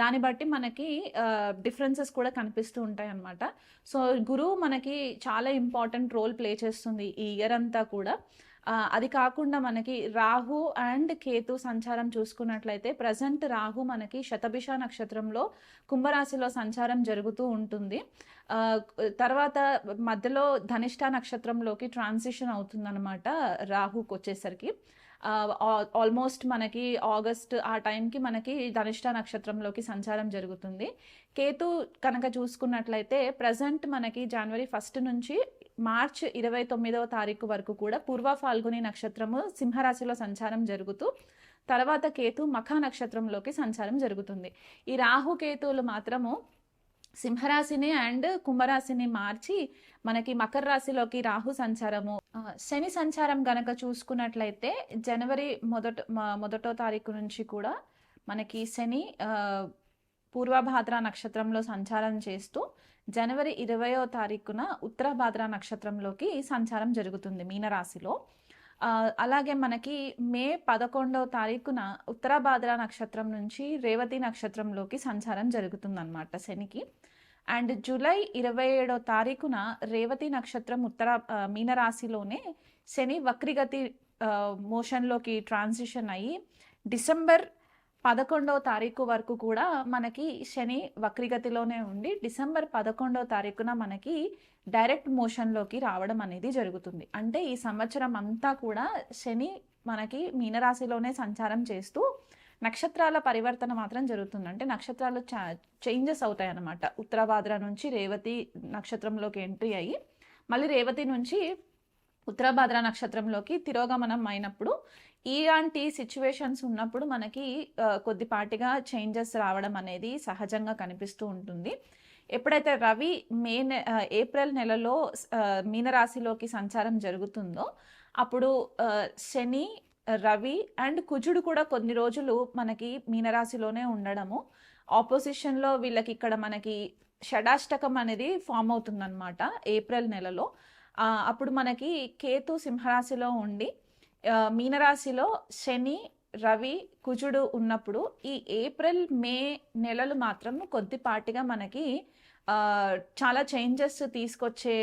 దాన్ని బట్టి మనకి డిఫరెన్సెస్ కూడా కనిపిస్తూ ఉంటాయి అన్నమాట. సో గురువు మనకి చాలా ఇంపార్టెంట్ రోల్ ప్లే చేస్తుంది ఈ ఇయర్ అంతా కూడా. అది కాకుండా మనకి రాహు అండ్ కేతు సంచారం చూసుకున్నట్లయితే ప్రజెంట్ రాహు మనకి శతభిష నక్షత్రంలో కుంభరాశిలో సంచారం జరుగుతూ ఉంటుంది. తర్వాత మధ్యలో ధనిష్ట నక్షత్రంలోకి ట్రాన్సిషన్ అవుతుందన్నమాట రాహుకి వచ్చేసరికి ఆల్మోస్ట్ మనకి ఆగస్ట్ ఆ టైంకి మనకి ధనిష్ట నక్షత్రంలోకి సంచారం జరుగుతుంది. కేతు కనుక చూసుకున్నట్లయితే ప్రజెంట్ మనకి జనవరి ఫస్ట్ నుంచి మార్చ్ ఇరవై తొమ్మిదవ తారీఖు వరకు కూడా పూర్వ ఫాల్గుని నక్షత్రము సింహరాశిలో సంచారం జరుగుతూ తర్వాత కేతు మఖ నక్షత్రంలోకి సంచారం జరుగుతుంది. ఈ రాహు కేతువులు మాత్రము సింహరాశిని అండ్ కుంభరాశిని మార్చి మనకి మకర రాశిలోకి రాహు సంచారము. శని సంచారం గనక చూసుకున్నట్లయితే జనవరి మొదట మొదటో తారీఖు నుంచి కూడా మనకి శని పూర్వభాద్ర నక్షత్రంలో సంచారం చేస్తూ జనవరి ఇరవయో తారీఖున ఉత్తర భాద్ర నక్షత్రంలోకి సంచారం జరుగుతుంది మీనరాశిలో. అలాగే మనకి మే పదకొండవ తారీఖున ఉత్తరాభాద్ర నక్షత్రం నుంచి రేవతి నక్షత్రంలోకి సంచారం జరుగుతుందన్నమాట శనికి. అండ్ జూలై ఇరవై ఏడో తారీఖున రేవతి నక్షత్రం ఉత్తర మీనరాశిలోనే శని వక్రిగతి మోషన్లోకి ట్రాన్సిషన్ అయ్యి డిసెంబర్ పదకొండవ తారీఖు వరకు కూడా మనకి శని వక్రిగతిలోనే ఉండి డిసెంబర్ పదకొండవ తారీఖున మనకి డైరెక్ట్ మోషన్లోకి రావడం అనేది జరుగుతుంది. అంటే ఈ సంవత్సరం అంతా కూడా శని మనకి మీనరాశిలోనే సంచారం చేస్తూ నక్షత్రాల పరివర్తన మాత్రం జరుగుతుంది. అంటే నక్షత్రాలు చేంజెస్ అవుతాయి అన్నమాట ఉత్తరాభాద్ర నుంచి రేవతి నక్షత్రంలోకి ఎంట్రీ అయ్యి మళ్ళీ రేవతి నుంచి ఉత్తరాభాద్ర నక్షత్రంలోకి తిరోగమనం అయినప్పుడు ఇలాంటి సిచ్యువేషన్స్ ఉన్నప్పుడు మనకి కొద్దిపాటిగా చేంజెస్ రావడం అనేది సహజంగా కనిపిస్తూ ఉంటుంది. ఎప్పుడైతే రవి మే నె ఏప్రిల్ నెలలో మీనరాశిలోకి సంచారం జరుగుతుందో అప్పుడు శని రవి అండ్ కుజుడు కూడా కొన్ని రోజులు మనకి మీనరాశిలోనే ఉండడము. ఆపోజిషన్లో వీళ్ళకి ఇక్కడ మనకి షడాష్టకం అనేది ఫామ్ అవుతుందన్నమాట ఏప్రిల్ నెలలో. అప్పుడు మనకి కేతు సింహరాశిలో ఉండి మీనరాశిలో శని రవి కుజుడు ఉన్నప్పుడు ఈ ఏప్రిల్ మే నెలలు మాత్రం కొద్దిపాటిగా మనకి చాలా చేంజెస్ తీసుకొచ్చే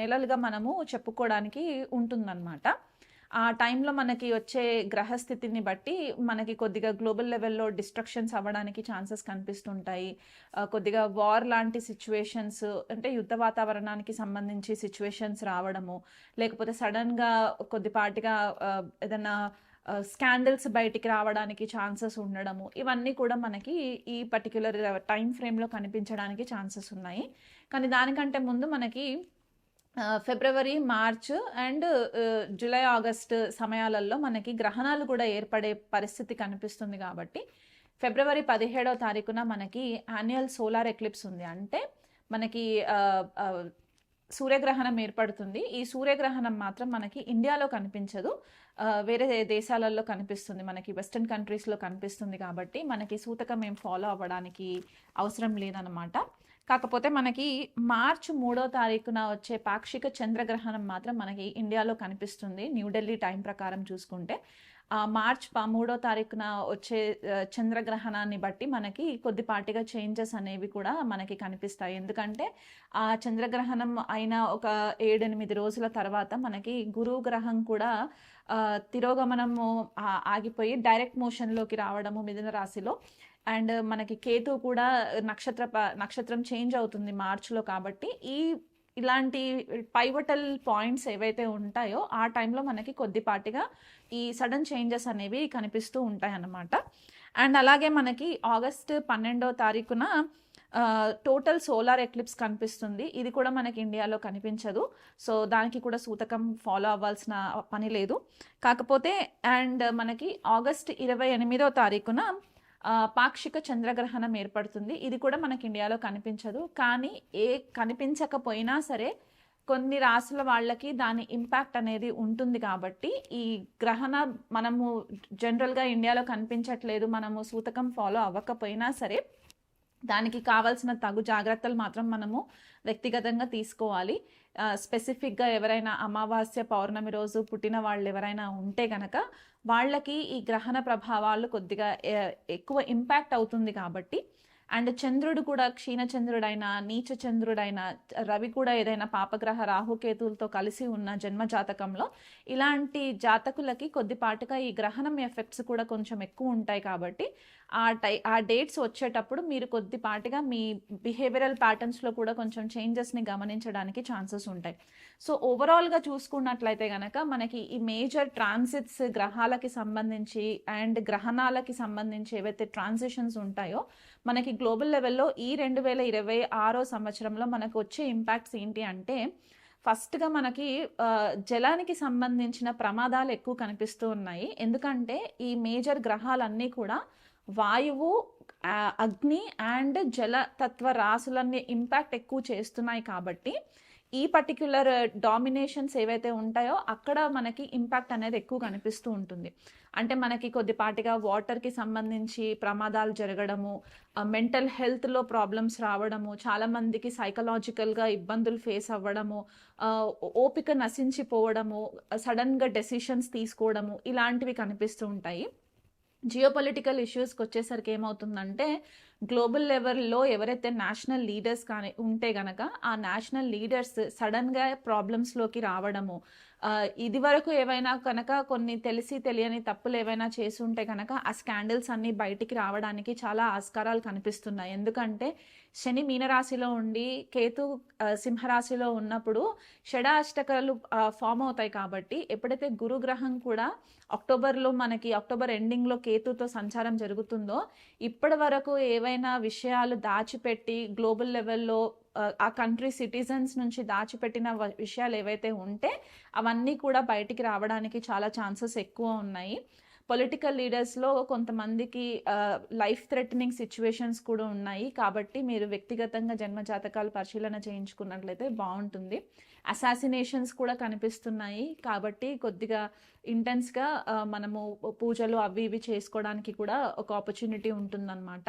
నెలలుగా మనము చెప్పుకోవడానికి ఉంటుందన్నమాట. ఆ టైంలో మనకి వచ్చే గ్రహస్థితిని బట్టి మనకి కొద్దిగా గ్లోబల్ లెవెల్లో డిస్ట్రక్షన్స్ అవ్వడానికి ఛాన్సెస్ కనిపిస్తుంటాయి. కొద్దిగా వార్ లాంటి సిచ్యువేషన్స్ అంటే యుద్ధ వాతావరణానికి సంబంధించి సిచ్యువేషన్స్ రావడము లేకపోతే సడన్గా కొద్దిపాటిగా ఏదైనా స్కాండల్స్ బయటికి రావడానికి ఛాన్సెస్ ఉండడము ఇవన్నీ కూడా మనకి ఈ పర్టిక్యులర్ టైం ఫ్రేమ్లో కనిపించడానికి ఛాన్సెస్ ఉన్నాయి. కానీ దానికంటే ముందు మనకి February March and July August సమయాలలో మనకి గ్రహణాలు కూడా ఏర్పడే పరిస్థితి కనిపిస్తుంది కాబట్టి ఫిబ్రవరి పదిహేడవ తారీఖున మనకి యాన్యువల్ సోలార్ ఎక్లిప్స్ ఉంది. అంటే మనకి సూర్యగ్రహణం ఏర్పడుతుంది. ఈ సూర్యగ్రహణం మాత్రం మనకి ఇండియాలో కనిపించదు. వేరే దేశాలలో కనిపిస్తుంది. మనకి వెస్ట్రన్ కంట్రీస్లో కనిపిస్తుంది కాబట్టి మనకి సూతకం ఏం ఫాలో అవ్వడానికి అవసరం లేదనమాట కాకపోతే మనకి మార్చ్ మూడో తారీఖున వచ్చే పాక్షిక చంద్రగ్రహణం మాత్రం మనకి ఇండియాలో కనిపిస్తుంది. న్యూఢిల్లీ టైం ప్రకారం చూసుకుంటే. మార్చ్ ప- మూడో తారీఖున వచ్చే చంద్రగ్రహణాన్ని బట్టి మనకి కొద్దిపాటిగా చేంజెస్ అనేవి కూడా మనకి కనిపిస్తాయి. ఎందుకంటే ఆ చంద్రగ్రహణం అయిన ఒక ఏడెనిమిది రోజుల తర్వాత మనకి గురువు గ్రహం కూడా తిరోగమనము ఆగిపోయి డైరెక్ట్ మోషన్లోకి రావడము మిథున రాశిలో. అండ్ మనకి కేతు కూడా నక్షత్ర నక్షత్రం చేంజ్ అవుతుంది మార్చ్లో కాబట్టి ఈ ఇలాంటి పైవటల్ పాయింట్స్ ఏవైతే ఉంటాయో ఆ టైంలో మనకి కొద్దిపాటిగా ఈ సడన్ చేంజెస్ అనేవి కనిపిస్తూ ఉంటాయి అన్నమాట అండ్ అలాగే మనకి ఆగస్ట్ పన్నెండో తారీఖున టోటల్ సోలార్ ఎక్లిప్స్ కనిపిస్తుంది. ఇది కూడా మనకి ఇండియాలో కనిపించదు. సో దానికి కూడా సూతకం ఫాలో అవ్వాల్సిన పని లేదు. కాకపోతే అండ్ మనకి ఆగస్ట్ ఇరవై ఎనిమిదో తారీఖున పాక్షిక చంద్రగ్రహణం ఏర్పడుతుంది. ఇది కూడా మనకి ఇండియాలో కనిపించదు. కానీ ఏ కనిపించకపోయినా సరే కొన్ని రాసుల వాళ్ళకి దాని ఇంపాక్ట్ అనేది ఉంటుంది కాబట్టి ఈ గ్రహణ మనము జనరల్గా ఇండియాలో కనిపించట్లేదు. మనము సూతకం ఫాలో అవ్వకపోయినా సరే దానికి కావాల్సిన తగు జాగ్రత్తలు మాత్రం మనము వ్యక్తిగతంగా తీసుకోవాలి. స్పెసిఫిక్గా ఎవరైనా అమావాస్య పౌర్ణమి రోజు పుట్టిన వాళ్ళు ఎవరైనా ఉంటే గనక వాళ్ళకి ఈ గ్రహణ ప్రభావాలు కొద్దిగా ఎక్కువ ఇంపాక్ట్ అవుతుంది కాబట్టి అండ్ చంద్రుడు కూడా క్షీణచంద్రుడైనా నీచ చంద్రుడైనా రవి కూడా ఏదైనా పాపగ్రహ రాహుకేతులతో కలిసి ఉన్న జన్మ జాతకంలో ఇలాంటి జాతకులకి కొద్దిపాటుగా ఈ గ్రహణం ఎఫెక్ట్స్ కూడా కొంచెం ఎక్కువ ఉంటాయి కాబట్టి ఆ టై ఆ డేట్స్ వచ్చేటప్పుడు మీరు కొద్దిపాటిగా మీ బిహేవియరల్ ప్యాటర్న్స్లో కూడా కొంచెం చేంజెస్ని గమనించడానికి ఛాన్సెస్ ఉంటాయి. సో ఓవరాల్గా చూసుకున్నట్లయితే కనుక మనకి ఈ మేజర్ ట్రాన్సిట్స్ గ్రహాలకి సంబంధించి అండ్ గ్రహణాలకి సంబంధించి ఏవైతే ట్రాన్సిషన్స్ ఉంటాయో మనకి గ్లోబల్ లెవెల్లో ఈ రెండు వేల ఇరవై ఆరో సంవత్సరంలో మనకు వచ్చే ఇంపాక్ట్స్ ఏంటి అంటే ఫస్ట్గా మనకి జలానికి సంబంధించిన ప్రమాదాలు ఎక్కువ కనిపిస్తూ ఉన్నాయి. ఎందుకంటే ఈ మేజర్ గ్రహాలన్నీ కూడా వాయువు అగ్ని అండ్ జల తత్వ రాసులన్నీ ఇంపాక్ట్ ఎక్కువ చేస్తున్నాయి కాబట్టి ఈ పర్టిక్యులర్ డామినేషన్స్ uh, ఏవైతే ఉంటాయో అక్కడ మనకి ఇంపాక్ట్ అనేది ఎక్కువ కనిపిస్తూ ఉంటుంది. అంటే మనకి కొద్దిపాటిగా వాటర్కి సంబంధించి ప్రమాదాలు జరగడము మెంటల్ హెల్త్లో ప్రాబ్లమ్స్ రావడము చాలామందికి సైకలాజికల్గా ఇబ్బందులు ఫేస్ అవ్వడము ఓపిక నశించిపోవడము సడన్గా డెసిషన్స్ తీసుకోవడము ఇలాంటివి కనిపిస్తూ ఉంటాయి. జియోపొలిటికల్ ఇష్యూస్కి వచ్చేసరికి ఏమవుతుందంటే గ్లోబల్ లెవెల్లో ఎవరైతే నేషనల్ లీడర్స్ కానీ ఉంటే గనక ఆ నేషనల్ లీడర్స్ సడన్గా ప్రాబ్లమ్స్లోకి రావడము ఇది వరకు ఏవైనా కనుక కొన్ని తెలిసి తెలియని తప్పులు ఏవైనా చేసి ఉంటే కనుక ఆ స్కాండల్స్ అన్ని బయటికి రావడానికి చాలా ఆస్కారాలు కనిపిస్తున్నాయి. ఎందుకంటే శని మీనరాశిలో ఉండి కేతు సింహరాశిలో ఉన్నప్పుడు షడాష్టకాలు ఫామ్ అవుతాయి కాబట్టి ఎప్పుడైతే గురుగ్రహం కూడా అక్టోబర్లో మనకి అక్టోబర్ ఎండింగ్లో కేతుతో సంచారం జరుగుతుందో ఇప్పటి వరకు ఏవైనా విషయాలు దాచిపెట్టి గ్లోబల్ లెవెల్లో ఆ, కంట్రీ సిటిజన్స్ నుంచి దాచిపెట్టిన విషయాలు ఏవైతే ఉంటే అవన్నీ కూడా బయటికి రావడానికి చాలా ఛాన్సెస్ ఎక్కువ ఉన్నాయి. పొలిటికల్ లీడర్స్లో కొంతమందికి లైఫ్ థ్రెటనింగ్ సిచ్యువేషన్స్ కూడా ఉన్నాయి. కాబట్టి మీరు వ్యక్తిగతంగా జన్మ జాతకాలు పరిశీలన చేయించుకున్నట్లయితే బాగుంటుంది. అసాసినేషన్స్ కూడా కనిపిస్తున్నాయి. కాబట్టి కొద్దిగా ఇంటెన్స్గా మనము పూజలు అవి ఇవి చేసుకోవడానికి కూడా ఒక ఆపర్చునిటీ ఉంటుందన్నమాట.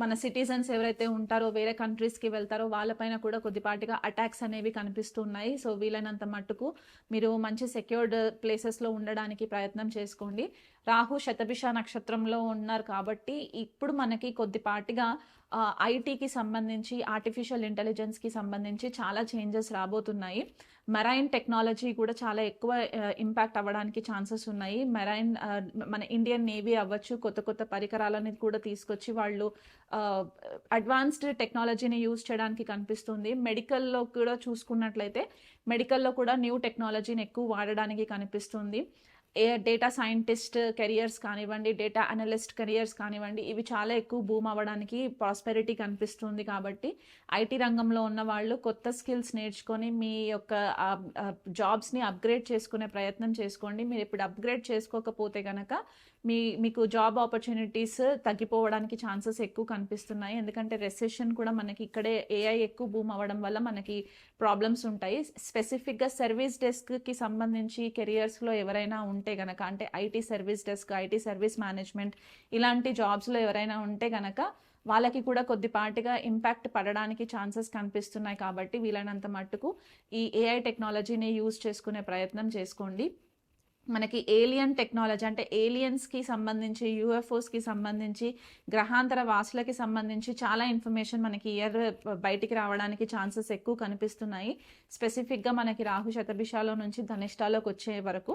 మన సిటిజన్స్ ఎవరైతే ఉంటారో వేరే కంట్రీస్కి వెళ్తారో వాళ్ళపైన కూడా కొద్దిపాటిగా అటాక్స్ అనేవి కనిపిస్తున్నాయి. సో వీలైనంత మట్టుకు మీరు మంచి సెక్యూర్డ్ ప్లేసెస్లో ఉండడానికి ప్రయత్నం చేసుకోండి. రాహు శతభిష నక్షత్రంలో ఉన్నారు కాబట్టి ఇప్పుడు మనకి కొద్దిపాటిగా ఐటీకి సంబంధించి ఆర్టిఫిషియల్ ఇంటెలిజెన్స్కి సంబంధించి చాలా చేంజెస్ రాబోతున్నాయి. మెరైన్ టెక్నాలజీ కూడా చాలా ఎక్కువ ఇంపాక్ట్ అవ్వడానికి ఛాన్సెస్ ఉన్నాయి. మెరైన్ మన ఇండియన్ నేవీ అవ్వచ్చు కొత్త కొత్త పరికరాలని కూడా తీసుకొచ్చి వాళ్ళు అడ్వాన్స్డ్ టెక్నాలజీని యూజ్ చేయడానికి కనిపిస్తుంది. మెడికల్లో కూడా చూసుకున్నట్లయితే మెడికల్లో కూడా న్యూ టెక్నాలజీని ఎక్కువ వాడడానికి కనిపిస్తుంది. ఏ డేటా సైంటిస్ట్ కెరియర్స్ కానివ్వండి డేటా అనలిస్ట్ కెరియర్స్ కానివ్వండి ఇవి చాలా ఎక్కువ బూమ్ అవ్వడానికి ప్రాస్పెరిటీ కనిపిస్తుంది కాబట్టి ఐటీ రంగంలో ఉన్న వాళ్ళు కొత్త స్కిల్స్ నేర్చుకొని మీ యొక్క జాబ్స్ని అప్గ్రేడ్ చేసుకునే ప్రయత్నం చేసుకోండి. మీరు ఇప్పుడు అప్గ్రేడ్ చేసుకోకపోతే కనుక మీ మీకు జాబ్ ఆపర్చునిటీస్ తగ్గిపోవడానికి ఛాన్సెస్ ఎక్కువ కనిపిస్తున్నాయి. ఎందుకంటే రెసెషన్ కూడా మనకి ఇక్కడే ఏఐ ఎక్కువ బూమ్ అవ్వడం వల్ల మనకి ప్రాబ్లమ్స్ ఉంటాయి. స్పెసిఫిక్గా సర్వీస్ డెస్క్కి సంబంధించి కెరియర్స్లో ఎవరైనా ఉంటే గనక అంటే IT service desk IT service management ఇలాంటి జాబ్స్లో ఎవరైనా ఉంటే గనక వాళ్ళకి కూడా కొద్దిపాటిగా ఇంపాక్ట్ పడడానికి ఛాన్సెస్ కనిపిస్తున్నాయి కాబట్టి వీలైనంత మట్టుకు ఈ ఏఐ టెక్నాలజీని యూజ్ చేసుకునే ప్రయత్నం చేసుకోండి. మనకి ఏలియన్ టెక్నాలజీ అంటే ఏలియన్స్కి సంబంధించి యూఎఫ్ఓస్కి సంబంధించి గ్రహాంతర వాసులకి సంబంధించి చాలా ఇన్ఫర్మేషన్ మనకి ఇయర్ బయటికి రావడానికి ఛాన్సెస్ ఎక్కువ కనిపిస్తున్నాయి. స్పెసిఫిక్గా మనకి రాహు శతభిషాలో నుంచి ధనిష్టాలోకి వచ్చే వరకు.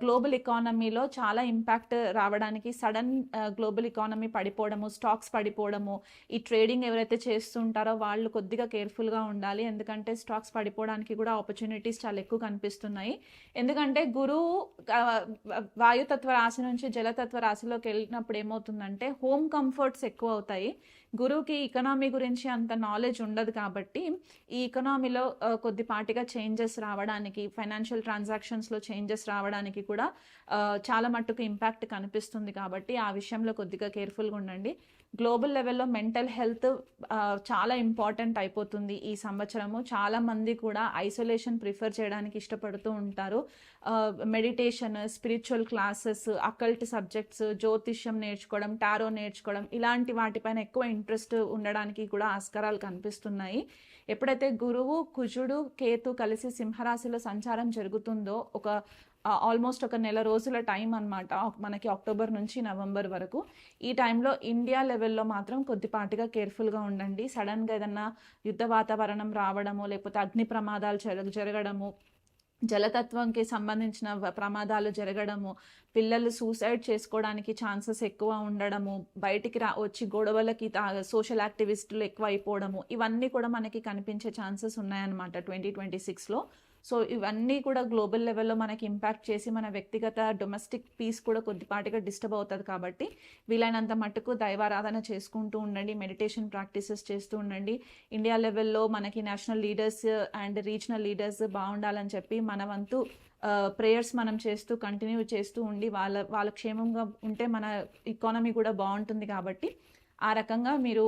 గ్లోబల్ ఎకానమీలో చాలా ఇంపాక్ట్ రావడానికి సడన్ గ్లోబల్ ఎకానమీ పడిపోవడము స్టాక్స్ పడిపోవడము ఈ ట్రేడింగ్ ఎవరైతే చేస్తుంటారో వాళ్ళు కొద్దిగా కేర్ఫుల్గా ఉండాలి. ఎందుకంటే స్టాక్స్ పడిపోవడానికి కూడా ఆపర్చునిటీస్ చాలా ఎక్కువ కనిపిస్తున్నాయి. ఎందుకంటే గురువు వాయుతత్వ రాశి నుంచి జలతత్వ రాశిలోకి వెళ్ళినప్పుడు ఏమవుతుందంటే హోమ్ కంఫర్ట్స్ ఎక్కువ అవుతాయి. గురువుకి ఎకనామీ గురించి అంత నాలెడ్జ్ ఉండదు కాబట్టి ఈ ఎకనామీలో కొద్దిపాటిగా చేంజెస్ రావడానికి ఫైనాన్షియల్ ట్రాన్సాక్షన్స్లో చేంజెస్ రావడానికి కూడా చాలా మట్టుకు ఇంపాక్ట్ కనిపిస్తుంది కాబట్టి ఆ విషయంలో కొద్దిగా కేర్ఫుల్గా ఉండండి. గ్లోబల్ లెవెల్లో మెంటల్ హెల్త్ చాలా ఇంపార్టెంట్ అయిపోతుంది ఈ సంవత్సరము. చాలా మంది కూడా ఐసోలేషన్ ప్రిఫర్ చేయడానికి ఇష్టపడుతూ ఉంటారు. Meditation spiritual classes occult subjects జ్యోతిష్యం నేర్చుకోవడం టారో నేర్చుకోవడం ఇలాంటి వాటిపైన ఎక్కువ ఇంట్రెస్ట్ ఉండడానికి కూడా ఆస్కారాలు కనిపిస్తున్నాయి. ఎప్పుడైతే గురువు కుజుడు కేతు కలిసి సింహరాశిలో సంచారం జరుగుతుందో ఒక ఆల్మోస్ట్ ఒక నెల రోజుల టైం అన్నమాట. మనకి అక్టోబర్ నుంచి నవంబర్ వరకు. ఈ టైంలో ఇండియా లెవెల్లో మాత్రం కొద్దిపాటిగా కేర్ఫుల్గా ఉండండి. సడన్గా ఏదన్నా యుద్ధ వాతావరణం రావడము లేకపోతే అగ్ని ప్రమాదాలు జరగ జరగడము జలతత్వంకి సంబంధించిన ప్రమాదాలు జరగడము పిల్లలు సూసైడ్ చేసుకోవడానికి ఛాన్సెస్ ఎక్కువ ఉండడము బయటికి రా వచ్చి గొడవలకి సోషల్ యాక్టివిస్టులు ఎక్కువ అయిపోవడము ఇవన్నీ కూడా మనకి కనిపించే ఛాన్సెస్ ఉన్నాయన్నమాట ట్వంటీ ట్వంటీ సిక్స్లో సో ఇవన్నీ కూడా గ్లోబల్ లెవెల్లో మనకి ఇంపాక్ట్ చేసి మన వ్యక్తిగత డొమెస్టిక్ పీస్ కూడా కొద్దిపాటిగా డిస్టర్బ్ అవుతుంది కాబట్టి వీలైనంత మట్టుకు దైవారాధన చేసుకుంటూ ఉండండి మెడిటేషన్ ప్రాక్టీసెస్ చేస్తూ ఉండండి. ఇండియా లెవెల్లో మనకి national leaders and regional leaders బాగుండాలని చెప్పి మన వంతు ప్రేయర్స్ మనం చేస్తూ కంటిన్యూ చేస్తూ ఉండి వాళ్ళ వాళ్ళ క్షేమంగా ఉంటే మన ఎకానమీ కూడా బాగుంటుంది కాబట్టి ఆ రకంగా మీరు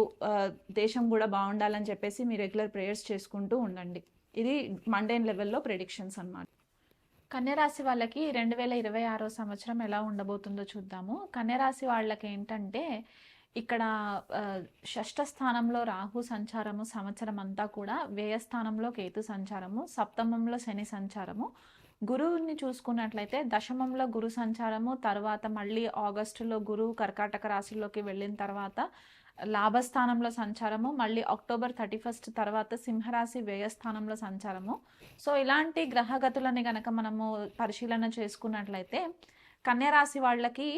దేశం కూడా బాగుండాలని చెప్పేసి మీ రెగ్యులర్ ప్రేయర్స్ చేసుకుంటూ ఉండండి. ఇది మండేన్ లెవెల్లో ప్రెడిక్షన్స్ అన్నమాట. కన్యరాశి వాళ్ళకి రెండు వేల ఇరవై ఆరో సంవత్సరం ఎలా ఉండబోతుందో చూద్దాము. కన్యరాశి వాళ్ళకి ఏంటంటే ఇక్కడ షష్ఠ స్థానంలో రాహు సంచారము సంవత్సరం అంతా కూడా వ్యయ స్థానంలో కేతు సంచారము సప్తమంలో శని సంచారము. గురువుని చూసుకున్నట్లయితే దశమంలో గురు సంచారము తర్వాత మళ్ళీ ఆగస్టులో గురువు కర్కాటక రాశిలోకి వెళ్ళిన తర్వాత లాభస్థానంలో సంచారము మళ్ళీ అక్టోబర్ థర్టీ ఫస్ట్ తర్వాత సింహరాశి వ్యయస్థానంలో సంచారము. సో ఇలాంటి గ్రహగతులని గనక మనము పరిశీలన చేసుకున్నట్లయితే కన్యరాశి వాళ్ళకి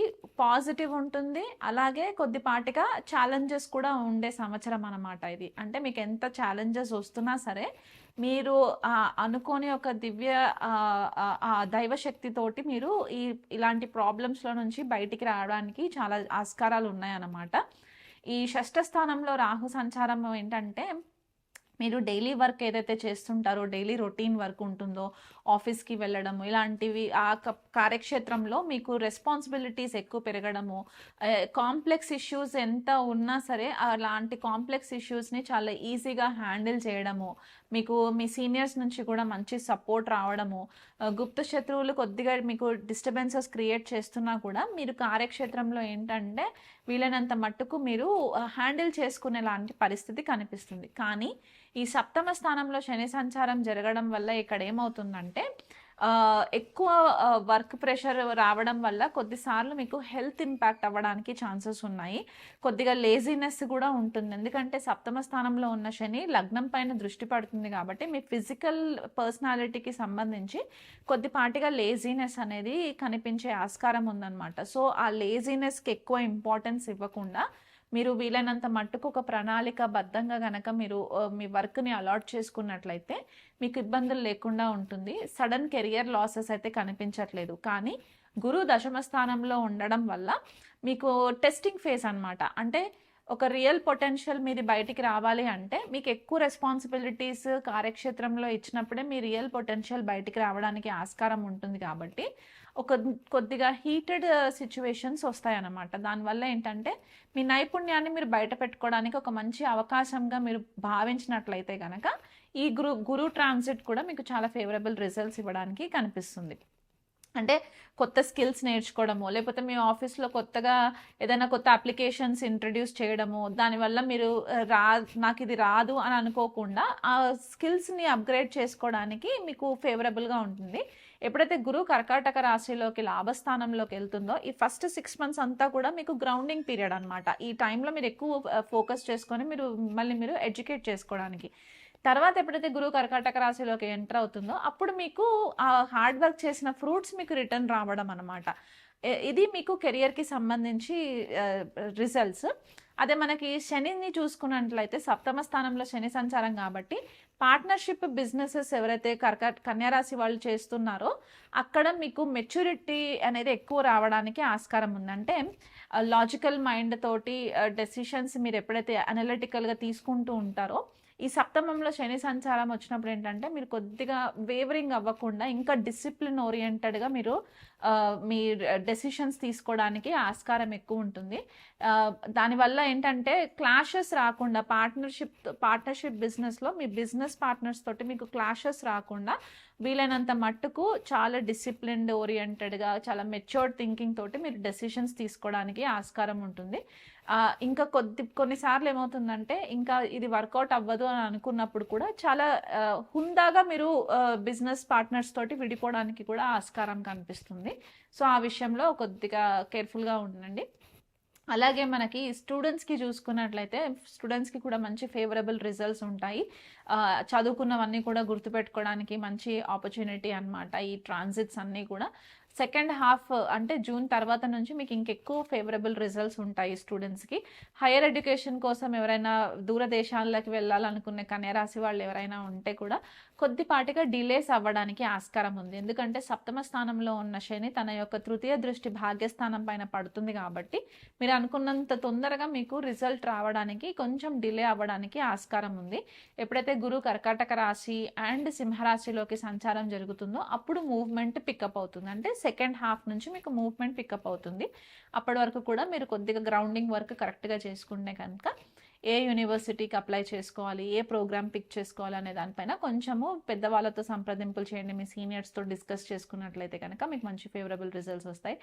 పాజిటివ్ ఉంటుంది. అలాగే కొద్దిపాటిగా ఛాలెంజెస్ కూడా ఉండే సంవత్సరం అన్నమాట ఇది. అంటే మీకు ఎంత ఛాలెంజెస్ వస్తున్నా సరే మీరు అనుకోని ఒక దివ్య దైవశక్తితోటి మీరు ఈ ఇలాంటి ప్రాబ్లమ్స్లో నుంచి బయటికి రావడానికి చాలా ఆస్కారాలు ఉన్నాయన్నమాట. ఈ షష్ఠ స్థానంలో రాహు సంచారం ఏంటంటే మీరు డైలీ వర్క్ ఏదైతే చేస్తుంటారో డైలీ రొటీన్ వర్క్ ఉంటుందో ఆఫీస్కి వెళ్ళడము ఇలాంటివి ఆ కార్యక్షేత్రంలో మీకు రెస్పాన్సిబిలిటీస్ ఎక్కువ పెరగడము కాంప్లెక్స్ ఇష్యూస్ ఎంత ఉన్నా సరే అలాంటి కాంప్లెక్స్ ఇష్యూస్ని చాలా ఈజీగా హ్యాండిల్ చేయడము మీకు మీ సీనియర్స్ నుంచి కూడా మంచి సపోర్ట్ రావడము గుప్త శత్రువులు కొద్దిగా మీకు డిస్టర్బెన్సెస్ క్రియేట్ చేస్తున్నా కూడా మీరు కార్యక్షేత్రంలో ఏంటంటే వీలైనంత మట్టుకు మీరు హ్యాండిల్ చేసుకునే లాంటి పరిస్థితి కనిపిస్తుంది. కానీ ఈ సప్తమ స్థానంలో శని సంచారం జరగడం వల్ల ఇక్కడ ఏమవుతుందంటే ఏంటంటే ఎక్కువ వర్క్ ప్రెషర్ రావడం వల్ల కొద్దిసార్లు మీకు హెల్త్ ఇంపాక్ట్ అవ్వడానికి ఛాన్సెస్ ఉన్నాయి. కొద్దిగా లేజినెస్ కూడా ఉంటుంది. ఎందుకంటే సప్తమ స్థానంలో ఉన్న శని లగ్నం పైన దృష్టి పడుతుంది కాబట్టి మీ ఫిజికల్ పర్సనాలిటీకి సంబంధించి కొద్దిపాటిగా లేజినెస్ అనేది కనిపించే ఆస్కారం ఉందన్నమాట. సో ఆ లేజినెస్కి ఎక్కువ ఇంపార్టెన్స్ ఇవ్వకుండా మీరు వీలైనంత మట్టుకు ఒక ప్రణాళిక బద్ధంగా గనక మీరు మీ వర్క్ని అలాట్ చేసుకున్నట్లయితే మీకు ఇబ్బందులు లేకుండా ఉంటుంది. సడన్ కెరియర్ లాసెస్ అయితే కనిపించట్లేదు. కానీ గురు దశమ స్థానంలో ఉండడం వల్ల మీకు టెస్టింగ్ ఫేస్ అనమాట అంటే ఒక రియల్ పొటెన్షియల్ మీది బయటికి రావాలి అంటే మీకు ఎక్కువ రెస్పాన్సిబిలిటీస్ కార్యక్షేత్రంలో ఇచ్చినప్పుడే మీ రియల్ పొటెన్షియల్ బయటికి రావడానికి ఆస్కారం ఉంటుంది కాబట్టి ఒక కొద్దిగా హీటెడ్ సిచ్యువేషన్స్ వస్తాయన్నమాట. దానివల్ల ఏంటంటే మీ నైపుణ్యాన్ని మీరు బయట పెట్టుకోవడానికి ఒక మంచి అవకాశంగా మీరు భావించినట్లయితే కనుక ఈ గురు గురు ట్రాన్సిట్ కూడా మీకు చాలా ఫేవరబుల్ రిజల్ట్స్ ఇవ్వడానికి కనిపిస్తుంది. అంటే కొత్త స్కిల్స్ నేర్చుకోవడము లేకపోతే మీ ఆఫీస్లో కొత్తగా ఏదైనా కొత్త అప్లికేషన్స్ ఇంట్రడ్యూస్ చేయడము దానివల్ల మీరు రా నాకు ఇది రాదు అని అనుకోకుండా ఆ స్కిల్స్ని అప్గ్రేడ్ చేసుకోవడానికి మీకు ఫేవరబుల్గా ఉంటుంది. ఎప్పుడైతే గురువు కర్కాటక రాశిలోకి లాభస్థానంలోకి వెళ్తుందో ఈ ఫస్ట్ సిక్స్ మంత్స్ అంతా కూడా మీకు గ్రౌండింగ్ పీరియడ్ అనమాట ఈ టైంలో మీరు ఎక్కువ uh, ఫోకస్ చేసుకొని మీరు మళ్ళీ మీరు ఎడ్యుకేట్ చేసుకోవడానికి. తర్వాత ఎప్పుడైతే గురువు కర్కాటక రాశిలోకి ఎంటర్ అవుతుందో అప్పుడు మీకు ఆ హార్డ్ వర్క్ చేసిన ఫ్రూట్స్ మీకు రిటర్న్ రావడం అనమాట ఇది మీకు కెరియర్కి సంబంధించి రిజల్ట్స్ అదే మనకి శనిని చూసుకున్నట్లయితే సప్తమ స్థానంలో శని సంచారం కాబట్టి పార్ట్నర్షిప్ బిజినెసెస్ ఎవరైతే కర్క కన్యారాశి వాళ్ళు చేస్తున్నారో అక్కడ మీకు మెచ్యూరిటీ అనేది ఎక్కువ రావడానికి ఆస్కారం ఉందంటే లాజికల్ మైండ్ తోటి డెసిషన్స్ మీరు ఎప్పుడైతే అనలిటికల్గా తీసుకుంటూ ఉంటారో ఈ సప్తమంలో శని సంచారం వచ్చినప్పుడు ఏంటంటే మీరు కొద్దిగా వేవరింగ్ అవ్వకుండా ఇంకా డిసిప్లిన్ ఓరియంటెడ్గా మీరు మీ డెసిషన్స్ తీసుకోవడానికి ఆస్కారం ఎక్కువ ఉంటుంది. దానివల్ల ఏంటంటే క్లాషెస్ రాకుండా పార్ట్నర్షిప్ పార్ట్నర్షిప్ బిజినెస్లో మీ బిజినెస్ పార్ట్నర్స్ తోటి మీకు క్లాషెస్ రాకుండా వీలైనంత మట్టుకు చాలా డిసిప్లిన్డ్ ఓరియంటెడ్గా చాలా మెచ్యూర్డ్ థింకింగ్ తోటి మీరు డెసిషన్స్ తీసుకోవడానికి ఆస్కారం ఉంటుంది. ఇంకా కొద్ది కొన్నిసార్లు ఏమవుతుందంటే ఇంకా ఇది వర్కౌట్ అవ్వదు అని అనుకున్నప్పుడు కూడా చాలా హుందాగా మీరు బిజినెస్ పార్ట్నర్స్ తోటి విడిపోవడానికి కూడా ఆస్కారం కనిపిస్తుంది. సో ఆ విషయంలో కొద్దిగా కేర్ఫుల్గా ఉండండి. అలాగే మనకి స్టూడెంట్స్కి చూసుకున్నట్లయితే స్టూడెంట్స్కి కూడా మంచి ఫేవరబుల్ రిజల్ట్స్ ఉంటాయి. చదువుకున్నవన్నీ కూడా గుర్తుపెట్టుకోవడానికి మంచి ఆపర్చునిటీ అనమాట ఈ ట్రాన్సిట్స్ అన్నీ కూడా. సెకండ్ హాఫ్ అంటే జూన్ తర్వాత నుంచి మీకు ఇంకెక్కువ ఫేవరబుల్ రిజల్ట్స్ ఉంటాయి స్టూడెంట్స్కి. హైయర్ ఎడ్యుకేషన్ కోసం ఎవరైనా దూర దేశాలకు వెళ్ళాలనుకునే కన్యరాశి వాళ్ళు ఎవరైనా ఉంటే కూడా కొద్దిపాటిగా డిలేస్ అవ్వడానికి ఆస్కారం ఉంది. ఎందుకంటే సప్తమ స్థానంలో ఉన్న శని తన యొక్క తృతీయ దృష్టి భాగ్యస్థానం పైన పడుతుంది కాబట్టి మీరు అనుకున్నంత తొందరగా మీకు రిజల్ట్ రావడానికి కొంచెం డిలే అవ్వడానికి ఆస్కారం ఉంది. ఎప్పుడైతే గురు కర్కాటక రాశి అండ్ సింహరాశిలోకి సంచారం జరుగుతుందో అప్పుడు మూవ్మెంట్ పికప్ అవుతుంది. అంటే సెకండ్ హాఫ్ నుంచి మీకు మూవ్మెంట్ పికప్ అవుతుంది. అప్పటి వరకు కూడా మీరు కొద్దిగా గ్రౌండింగ్ వర్క్ కరెక్ట్గా చేసుకుంటే కనుక ఏ యూనివర్సిటీకి అప్లై చేసుకోవాలి ఏ ప్రోగ్రామ్ పిక్ చేసుకోవాలి అనే దానిపైన కొంచెము పెద్దవాళ్ళతో సంప్రదింపులు చేయండి. మీ సీనియర్స్తో డిస్కస్ చేసుకున్నట్లయితే కనుక మీకు మంచి ఫేవరబుల్ రిజల్ట్స్ వస్తాయి.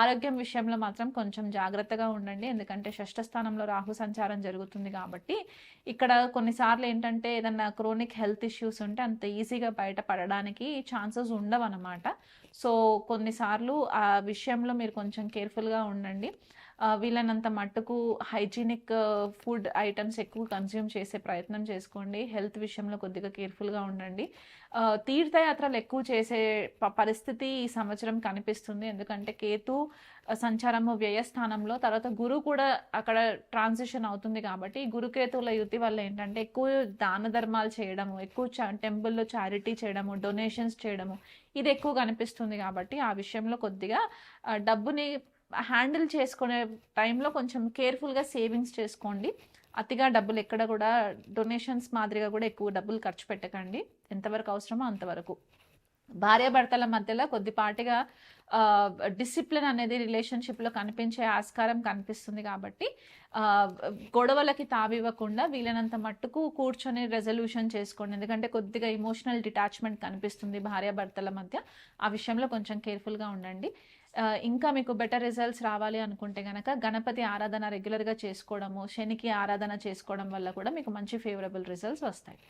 ఆరోగ్యం విషయంలో మాత్రం కొంచెం జాగ్రత్తగా ఉండండి. ఎందుకంటే షష్ఠ స్థానంలో రాహు సంచారం జరుగుతుంది కాబట్టి ఇక్కడ కొన్నిసార్లు ఏంటంటే ఏదన్నా క్రోనిక్ హెల్త్ ఇష్యూస్ ఉంటే అంత ఈజీగా బయట పడడానికి ఛాన్సెస్ ఉండవు అనమాట సో కొన్నిసార్లు ఆ విషయంలో మీరు కొంచెం కేర్ఫుల్గా ఉండండి. వీళ్ళనంత మట్టుకు హైజీనిక్ ఫుడ్ ఐటమ్స్ ఎక్కువ కన్జ్యూమ్ చేసే ప్రయత్నం చేసుకోండి. హెల్త్ విషయంలో కొద్దిగా కేర్ఫుల్గా ఉండండి. తీర్థయాత్రలు ఎక్కువ చేసే ప- పరిస్థితి ఈ సంవత్సరం కనిపిస్తుంది. ఎందుకంటే కేతు సంచారము వ్యయస్థానంలో తర్వాత గురు కూడా అక్కడ ట్రాన్సిషన్ అవుతుంది కాబట్టి ఈ గురుకేతువుల యుతి వల్ల ఏంటంటే ఎక్కువ దాన ధర్మాలు చేయడము ఎక్కువ చా టెంపుల్లో చారిటీ చేయడము డొనేషన్స్ చేయడము ఇది ఎక్కువ కనిపిస్తుంది కాబట్టి ఆ విషయంలో కొద్దిగా డబ్బుని హ్యాండిల్ చేసుకునే టైంలో కొంచెం కేర్ఫుల్గా సేవింగ్స్ చేసుకోండి. అతిగా డబ్బులు ఎక్కడ కూడా డొనేషన్స్ మాదిరిగా కూడా ఎక్కువ డబ్బులు ఖర్చు పెట్టకండి. ఎంతవరకు అవసరమో అంతవరకు. భార్యాభర్తల మధ్యలో కొద్దిపాటిగా డిసిప్లిన్ అనేది రిలేషన్షిప్లో కనిపించే ఆస్కారం కనిపిస్తుంది కాబట్టి గొడవలకి తావివ్వకుండా వీలైనంత మట్టుకు కూర్చొని రెజల్యూషన్ చేసుకోండి. ఎందుకంటే కొద్దిగా ఇమోషనల్ డిటాచ్మెంట్ కనిపిస్తుంది భార్యాభర్తల మధ్య. ఆ విషయంలో కొంచెం కేర్ఫుల్గా ఉండండి. ఇంకా మీకు బెటర్ రిజల్ట్స్ రావాలి అనుకుంటే కనుక గణపతి ఆరాధన రెగ్యులర్గా చేసుకోవడము శనికి ఆరాధన చేసుకోవడం వల్ల కూడా మీకు మంచి ఫేవరబుల్ రిజల్ట్స్ వస్తాయి.